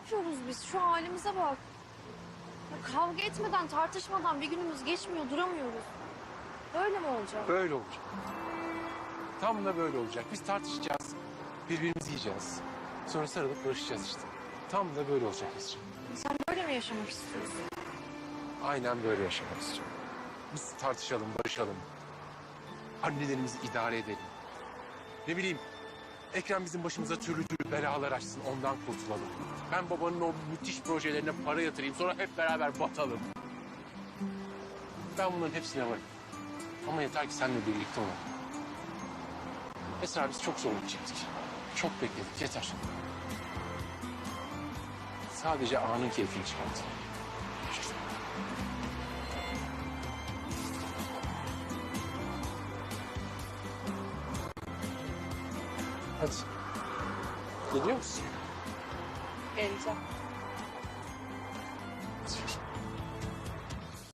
yapıyoruz biz? Şu halimize bak. Ya kavga etmeden, tartışmadan bir günümüz geçmiyor, duramıyoruz. Böyle mi olacak? Böyle olacak. Tam da böyle olacak. Biz tartışacağız. Birbirimizi yiyeceğiz. Sonra sarılıp barışacağız işte. Tam da böyle olacak Esra. Sen böyle mi yaşamak istiyorsun? Aynen böyle yaşamak istiyorum. Biz tartışalım, barışalım. Annelerimizi idare edelim. Ne bileyim, Ekrem bizim başımıza türlü türlü belalar açsın, ondan kurtulalım. Ben babanın o müthiş projelerine para yatırayım, sonra hep beraber batalım. Ben bunların hepsine varım. Ama yeter ki seninle birlikte olalım. Esra biz çok zorluk çektik. Çok bekledik, yeter. Sadece anın keyfini çıkartalım. Hadi. Gidiyor musun? Geleceğim.